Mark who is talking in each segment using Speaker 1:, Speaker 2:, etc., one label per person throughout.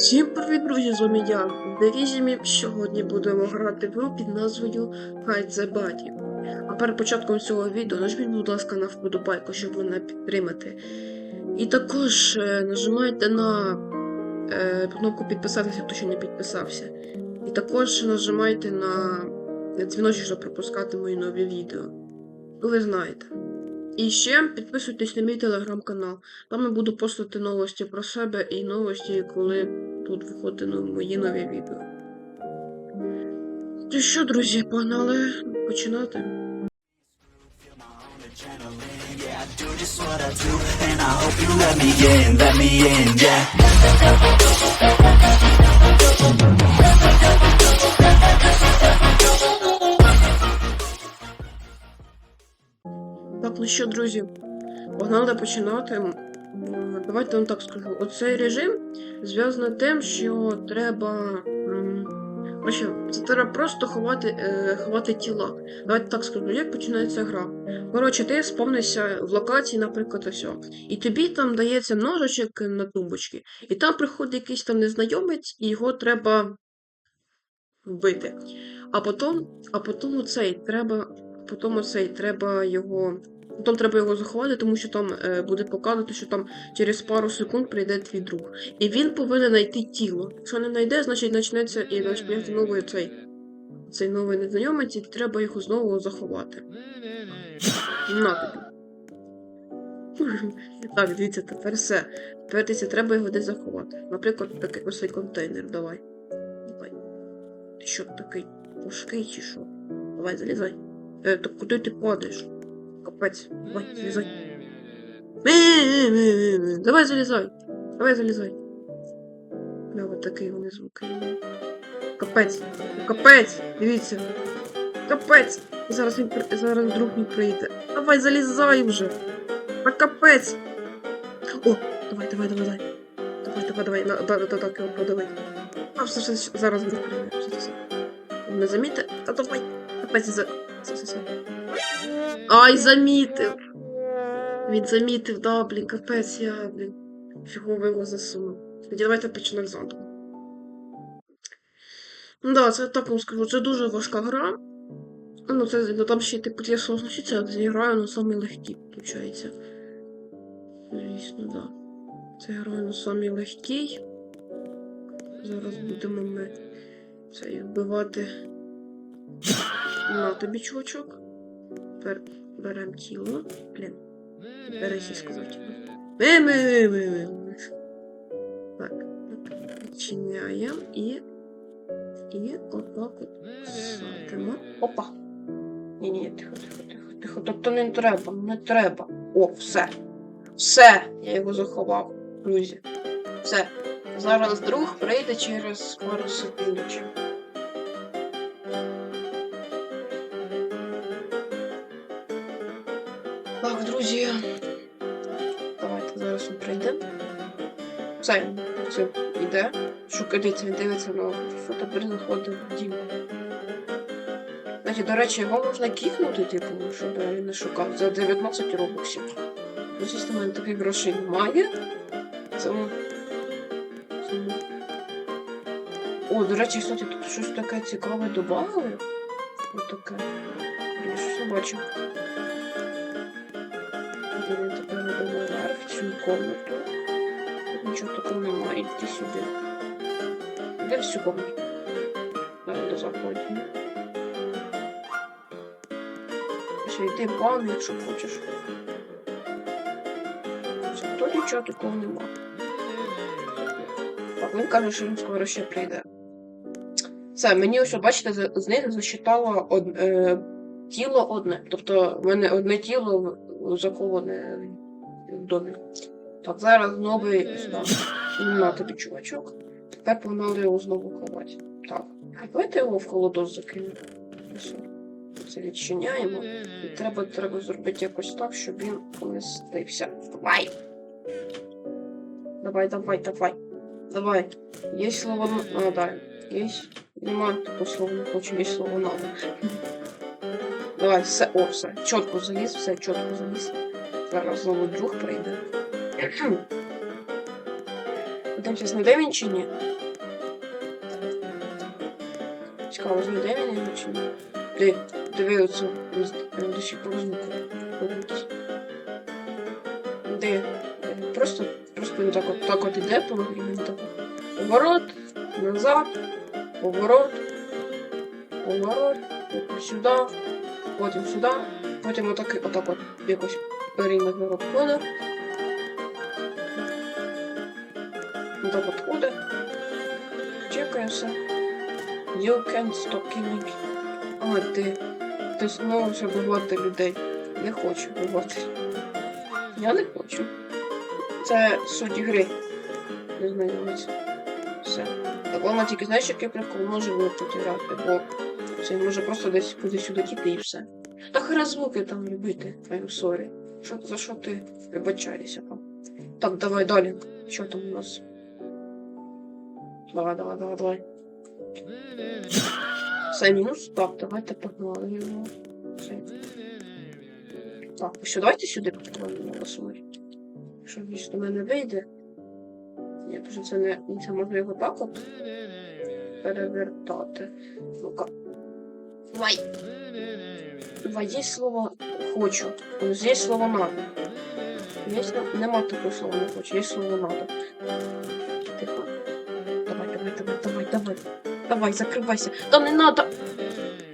Speaker 1: Всім привіт, друзі, з вами я, Девізімі. Сьогодні будемо грати в гру під назвою Hide the Body. А перед початком цього відео нажміть, будь ласка, на вподобайку, щоб мене підтримати. І також е, нажимайте на е, кнопку підписатися, хто ще не підписався. І також нажимайте на дзвіночок, щоб пропускати мої нові відео. Ну, ви знаєте. І ще підписуйтесь на мій телеграм-канал. Там я буду постати новості про себе і новості, коли тут виходить ну, мої нові відео. То що, друзі, погнали починати. Так, ну що, друзі, погнали починати. Давайте вам так скажу. Оцей режим зв'язаний тим, що треба. Коротше, це треба просто ховати, е, ховати тіла. Давайте так скажу, як починається гра. Коротше, ти спавнишся в локації, наприклад, ось. І тобі там дається ножичок на тумбочки. І там приходить якийсь там незнайомець, і його треба вбити. А потім, а потім оцей треба. Потім оцей треба його. Потім треба його заховати, тому що там е, буде показувати, що там через пару секунд прийде твій друг. І він повинен знайти тіло. Якщо не знайде, значить почнеться і почнеться новий цей. Цей новий незнайомець, і треба його знову заховати. На тобі. Так, дивіться, тепер все. Тепер дивіться, треба його десь заховати. Наприклад, такий ось цей контейнер, давай. Давай. Ти що такий важкий чи що? Давай, залізай. Е, так куди ти падаєш? Капець, давай, залізай. Давай залізай. Давай залізай. Бля, от такий вони звуки. Капець. Капець! Дивіться. Капець! Зараз він зараз друг мій прийде. Давай залізай вже. А! О, давай, давай, давай, давай. Давай, давай, давай. На, да, да, да, так, його подавай. А, все, все, зараз друг прийде. Все, все, все. Не заміти? Та давай. Капець, за... Все, все, все. Ай, замітив. Він замітив, да, блін, капець, я, блін. Фігово його засунув. Тоді давайте почнемо заново. Ну да, це так вам скажу, це дуже важка гра. Ну, це ну, там ще типу є сложності, це я граю на самій легкій, виходить. Звісно, да. Це граю на самій легкій. Зараз будемо ми це вбивати. На тобі, чувачок. Тепер беремо тіло. Блін. Бересі сказати. Ми, ми, ми, ми, ми. Так. Відчиняємо і. І отак от садимо. Опа. Ні, ні, тихо, тихо, тихо, тихо. Тобто не треба, не треба. О, все. Все! Я його заховав, друзі. Все. Зараз друг прийде через пару секундочок. Так. Давайте зараз він прийде. Все, все, йде. Шукається, він дивиться на що тепер заходить в дім. Значить, до речі, його можна кікнути, типу, щоб він не шукав за 19 робоксів. Ну, звісно, мене таких грошей немає. Цьому. Цьому. О, до речі, кстати, тут щось таке цікаве додали. Ось таке. Я щось бачив. Йдемо тепер наверх, цю комнату. Тут нічого такого немає, йди сюди. Де всю комнату? До заходимо. Ще йди ванну, якщо хочеш. Тут нічого такого нема. Так, він каже, що він скоро ще прийде. Все, мені ось, бачите, з них засчитало од, е, тіло одне. Тобто в мене одне тіло заховане в домі. Так, зараз новий. На тобі чувачок. Тепер погнали його знову ховати. Так. Давайте його в холодос закинемо. Це відчиняємо. І треба, треба зробити якось так, щоб він помістився. Давай! Давай, давай, давай. Давай. Є слово а, да. Є. Нема такого слова не хочу, є слово надо. Давай, все, о, все. Чітко заліз, все, чітко заліз. Зараз знову друг прийде. Подивимося, знайде він чи ні. Цікаво, знайде він чи ні. Диви, диви оцю. Сих пор звуку. Де? Просто, просто він так от, так от іде по він так. Поворот, назад, поворот, поворот, сюди, потім сюди, потім отак, отак от якось периметр обходить. Отак от ходить. Чекає. You can't stop killing. А, ти. Ти знову вже вбивати людей. Не хочу вбивати. Я не хочу. Це суть гри. Не знайомиться. Все. Так вона тільки знаєш, який прикол може випити бо це може просто десь кудись сюди тіти і все. Та хера звуки там любити, I'm sorry. Що, за що ти вибачаєшся там? Так, давай далі. Що там у нас? Давай, давай, давай, давай. Все, мінус. Так, давайте погнали його. Все. Так, все, давайте сюди попробуємо посмотрим. Що більш до мене вийде. Ні, тому що це не це можна його так от перевертати. Ну-ка. Давай, є слово хочу. Є слово надо. Є, нема такого слова не хочу, є слово надо. Тихо. Давай, давай, давай, давай, давай. Давай, закривайся. Та не надо.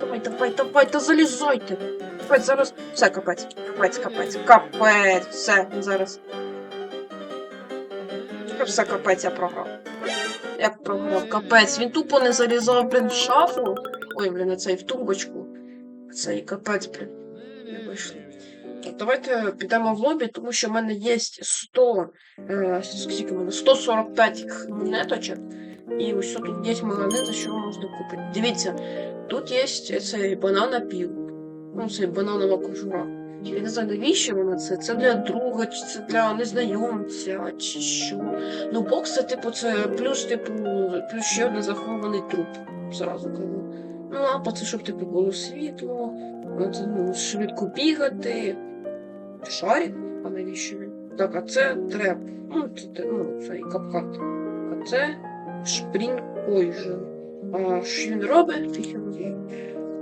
Speaker 1: Давай, давай, давай, та залізайте. Капець, зараз. Все, капець. Капець, капець, капець. Все, зараз. Все, капець, я програв. Як програв? Капець. Він тупо не залізав, блін, в шафу. Ой, блін, на цей в тумбочку. Цей капець, блін. Не вийшло. Давайте підемо в лобі, тому що в мене є 100, е, скільки в мене, 145 монеточок. І ось тут є магазин, за що можна купити. Дивіться, тут є цей банана пів. Ну, це бананова кожура. Я не знаю, навіщо вона це? Це для друга, чи це для незнайомця, чи що. Ну, бокс це, типу, це плюс, типу, плюс ще один захований труп. Зразу кажу. Лампа це щоб типу було світло, от, ну, швидко бігати. Шарик, а навіщо він? Так, а це треп. Ну, це, ну, це капкат. А це шпрінг Poison. А що він робить?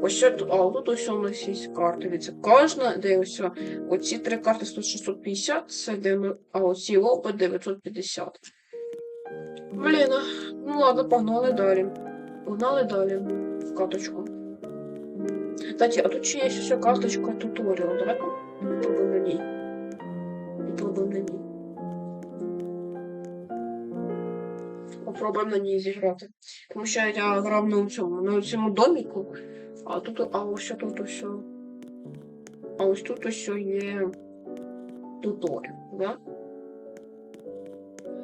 Speaker 1: Ось це тут, а тут ось у нас є карти. Дивіться, кожна, де ось оці три карти 100 650, це де ми, а оці оба 950. Блін, ну ладно, погнали далі. Погнали далі в карточку. Кстати, а тут ще є карточка туторіал. Давай попробуємо на ній. Попробуємо на ній. Попробуємо на ній зіграти. Тому що я грав на цьому, на цьому доміку, а тут, а ось тут ось. А ось тут ось є туторіал, да?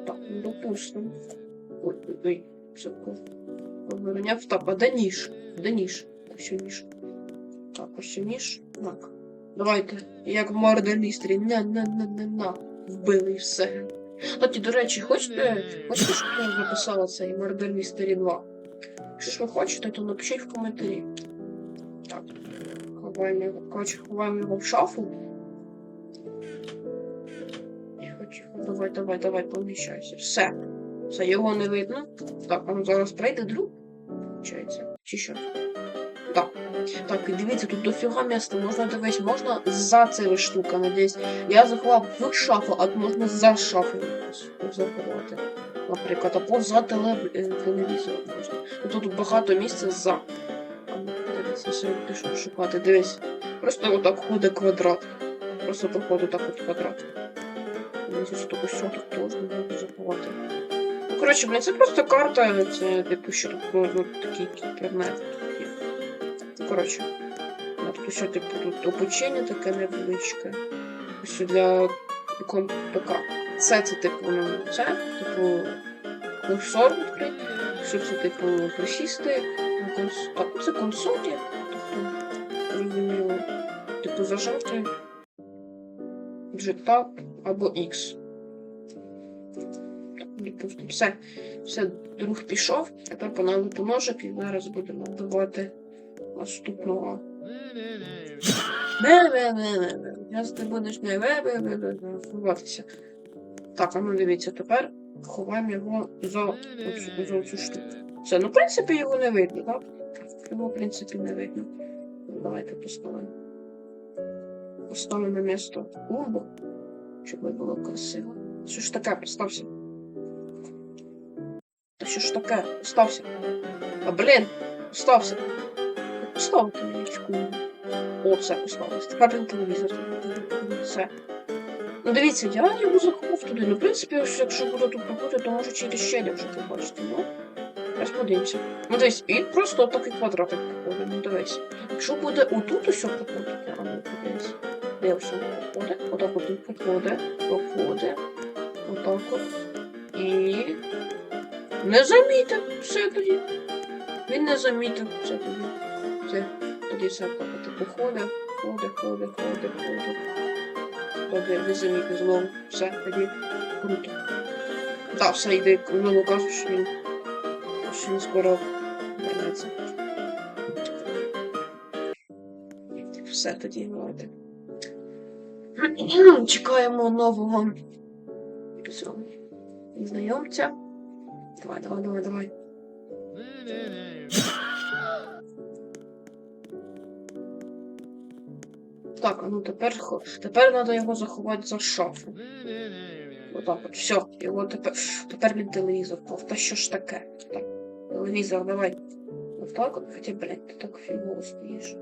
Speaker 1: Так, ну допустимо. Ой, ой, ой, все Виняв. Так, а де ніж? Де ніж? Ось ніж. Так, ось ніж. Так. Давайте. Як в Mystery. На, на, на, на, на. Вбили і все. Кстати, до речі, хочете, хочете, щоб я записала цей Mystery 2? Якщо ж ви хочете, то напишіть в коментарі. Так. Ховаємо його. Коротше, ховаємо його в шафу. Давай, давай, давай, поміщайся. Все. Все, його не видно. Так, ну зараз прийде друг. Получається. Чи що? Так. Так, і дивіться, тут дофіга міста. Можна дивись, можна за цією штуками десь. Я заховав в шафу, а можна за шафою заховати. Наприклад, або за теле... е, телевізором можна. Тут багато місця за. Дивіться, все пішов шукати. Дивись. Просто отак ходить квадрат. Просто проходить так от квадрат. Дивіться, що тут все тут теж можна заховати. Коротше, блін, це просто карта, це типу, що тут ну, є. Ну, коротше. Тут ще, типу, тут обучення таке невеличке. Ось для ПК. Це це, типу, ну, це, типу, курсор відкрити. Що це, типу, присісти. на конс... Так, це консолі. Тобто, зрозуміло, типу, зажати. G-Tab або X. Допустим, все, все, друг пішов, тепер понадобити ножик і зараз будемо вбивати наступного. Зараз ти будеш не вбиватися. Так, а ну дивіться, тепер ховаємо його за оцю штуку. Все, ну в принципі його не видно, так? Його, в принципі, не видно. Давайте поставимо. Поставимо на місто клумбу, щоб було красиво. Що ж таке, постався? Та що ж таке? Постався. А блін, постався. Поставити мені. О, все, поставилось. Тепер він телевізор. Все. Ну дивіться, я його заховав туди. Ну, в принципі, якщо буду тут проходити, то може через щелі вже побачити, ну. Зараз подивимося. Ну дивись, і просто отакий квадратик проходить, ну дивись. Якщо буде отут усе проходити, а ну подивись. Де все проходить? Отак от він проходить, проходить. Отак от. І. Не замітив все тоді. Він не замітив все тоді. Все. Тоді все так от походить, ходить, ходить, ходить, ходить. Добре, не замітив знову. Все, тоді круто. Так, все йде, знову кажу, що він, що він скоро вернеться. Все тоді давайте. Чекаємо нового знайомця. Давай, давай, давай, давай. Так, ну тепер тепер треба його заховати за шафу. Отак от, все, його тепер. Тепер він телевізор впав. Та що ж таке? Так, телевізор, давай. Отак от, хоча, блядь, ти так фігово стоїш.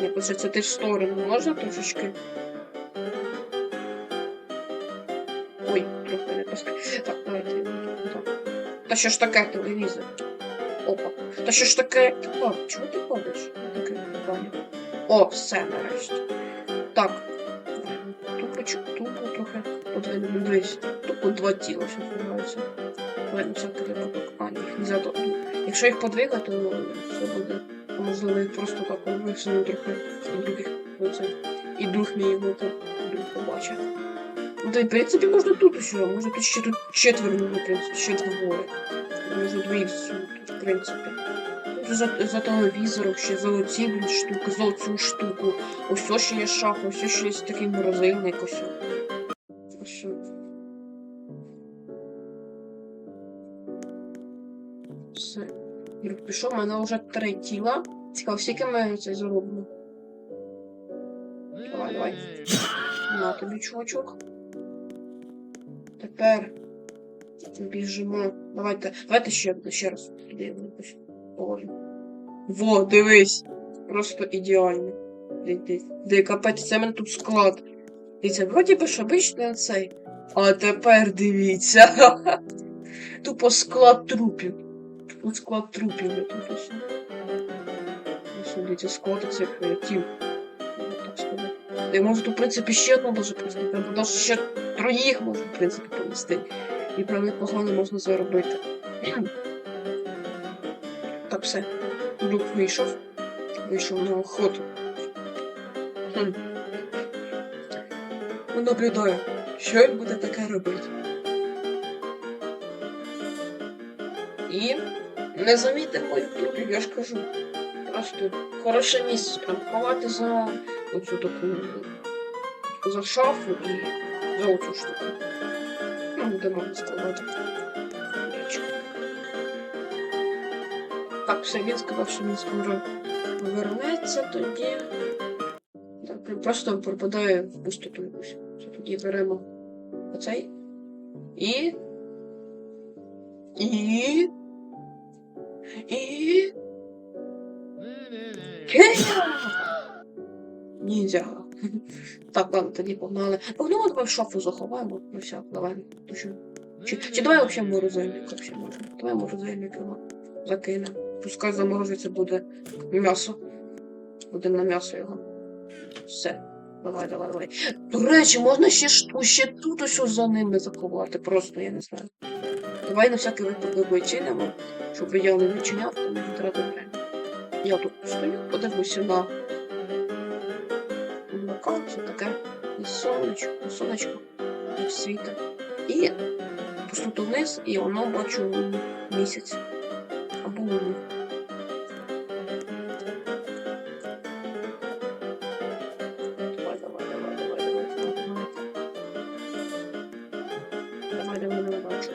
Speaker 1: Ні, пише, це ти в сторону можна трошечки. Ой, трохи не паска. Так, давайте так. Та що ж таке телевізор? Опа. Та що ж таке? Пап, чого ти ходиш? Таке. О, все нарешті. Так. Тупо тупо трохи подвинемо. Дивись. Тупо два тіла що. Давай на всякий випадок. А, їх не зато. Якщо їх подвигати, то все буде. А можливо, їх просто так висуну трохи і других. І друг мій його тут друг та в принципі, можна тут ще, може тут ще тут четверо, ну, в принципі, ще двоє. Може двоїх тут, в принципі. За, за телевізором ще за оці блін, штуки, за оцю штуку. Ось ще є шафа, ось ще є такий морозильник, ось. Ось. Все. Друг пішов, у мене вже три тіла. Цікаво, скільки ми це зробимо. Давай, давай. На тобі, чувачок. Тепер біжимо. Давайте, давайте ще, ще раз. Якось положимо. Во, дивись. Просто ідеально. Де, капець, це мене тут склад. Дивіться, вроді би ж обичний цей. А тепер дивіться. Тупо склад трупів. Тупо склад трупів дивіться, склад цих е, тіл. Я можу в принципі, ще одну може просто. Або навіть ще троїх можу, в принципі, помістити. І про них погано можна заробити. Так, все. Дух вийшов. Вийшов на охоту. Хм. Наблюдаю, що він буде таке робити. І не замітив трупів, я ж кажу. Просто хороше місце прям ховати за оцю таку за шафу і за оцю штуку. Ну, де можна складати речі. Так, все, він сказав, що він скоро повернеться, тоді. Так, просто пропадає в пустоту якусь. Тоді беремо оцей. І. І. І. Кея! Ніндзя. Так, ладно, тоді погнали. Погнали, давай в шафу заховаємо. Ну все, давай. Точно. Чи, чи давай взагалі морозильник вообще можна? Давай морозильник його закинемо. Пускай заморозиться буде м'ясо. Буде на м'ясо його. Все. Давай, давай, давай. До речі, можна ще, ж- ще тут ось за ними заховати. Просто я не знаю. Давай на всякий випадок вичинимо, щоб я не відчиняв, то не время. Я тут стою, подивлюся на молоко, це таке і сонечко, сонечко від світа. І пустоту вниз, і воно бачу місяць або луну.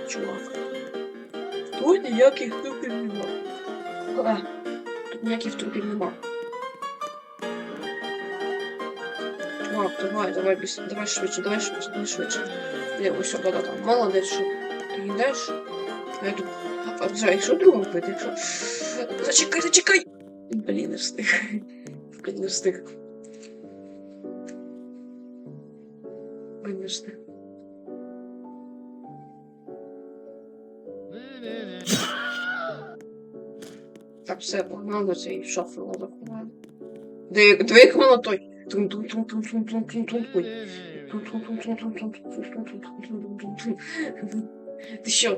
Speaker 1: Чувак. Тут ніяких трупів нема. Е, тут ніяких трупів нема. Чувак, давай, давай, біс, давай швидше, давай швидше, давай швидше. Де, ось да, там. Молодець, що ти йдеш. Я тут. А, а, якщо друга вбити, якщо. Зачекай, зачекай! Блін, не встиг. Блін, не встиг. Блін, не встиг. Так, все, погнали цієї шафи. Де, диви, як воно ти що?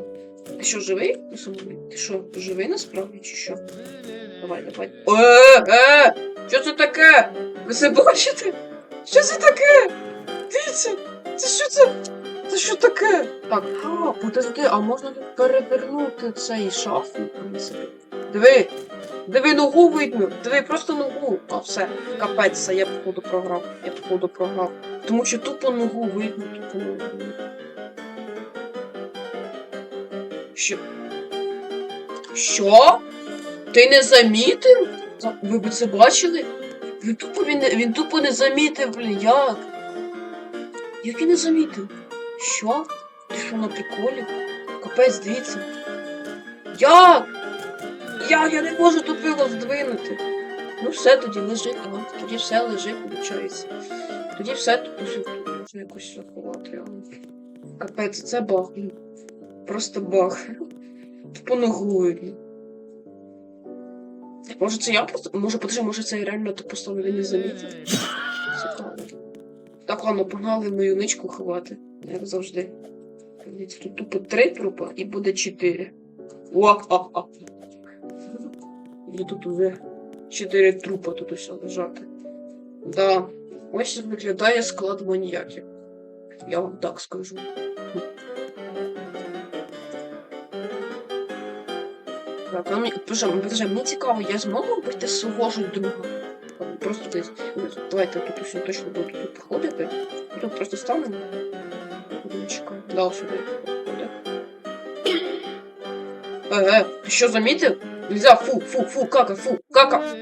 Speaker 1: Ти що, живий? Ти що, живий насправді чи що? Давай, давай. Е, е! Що це таке? Ви це бачите? Що це таке? Дивіться! Це що це? Це що таке? Так, а, подожди, а можна тут перевернути цей шаф, в принципі. Диви, Диви, ногу видно! Диви, просто ногу! А все, капець, я походу програв. Я походу програв. Тому що тупо ногу видно, тупо ногу. Що? Що? Ти не замітив? Ви б це бачили? Він тупо, він, він тупо не замітив, блін, як? Як він не замітив? Що? Ти що на приколі? Капець, дивіться. Як? Як? Я не можу тупило здвинути. Ну все, тоді лежить, ага. Тоді все лежить, виходить. Тоді все тут можна якось заховати. Капець, це баг. Просто баг. Тупо ногою. Може це я просто. Може, подожди, може це я реально тупо саме не замітив? Так, ладно, погнали мою ничку ховати, як завжди. Тут тупо три трупа і буде чотири. Ва-ха-ха. І тут уже чотири трупа тут усе лежати. Да. Ось виглядає склад маніяків. Я вам так скажу. Так, мені, подожди, мені цікаво, я зможу вбити свого ж друга? Просто десь. Давайте тут усе точно буду тут проходити. Тут просто станемо. Да, сюди. Е, е, ти що замітив? Нельзя, фу, фу, фу, кака, фу, кака.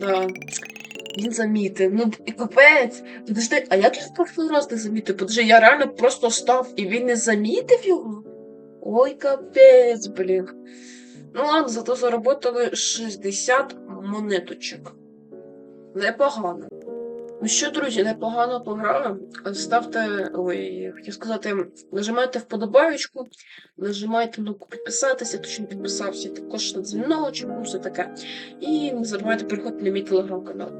Speaker 1: Да. Він замітив. Ну, і капець. Подожди, а як я в перший раз не замітив? Подожди, я реально просто став і він не замітив його? Ой, капець, блін. Ну ладно, зато заработали 60 монеточок. Непогано. Ну що, друзі, непогано пограли. Ставте, ой, хотів сказати, нажимайте вподобаючку, нажимайте кнопку підписатися, точно підписався, також на дзвіночок, все таке. І не забувайте переходити на мій телеграм-канал.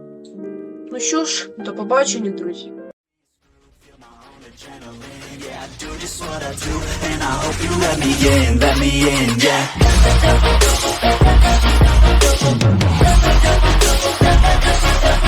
Speaker 1: Ну що ж, до побачення, друзі.
Speaker 2: Yeah.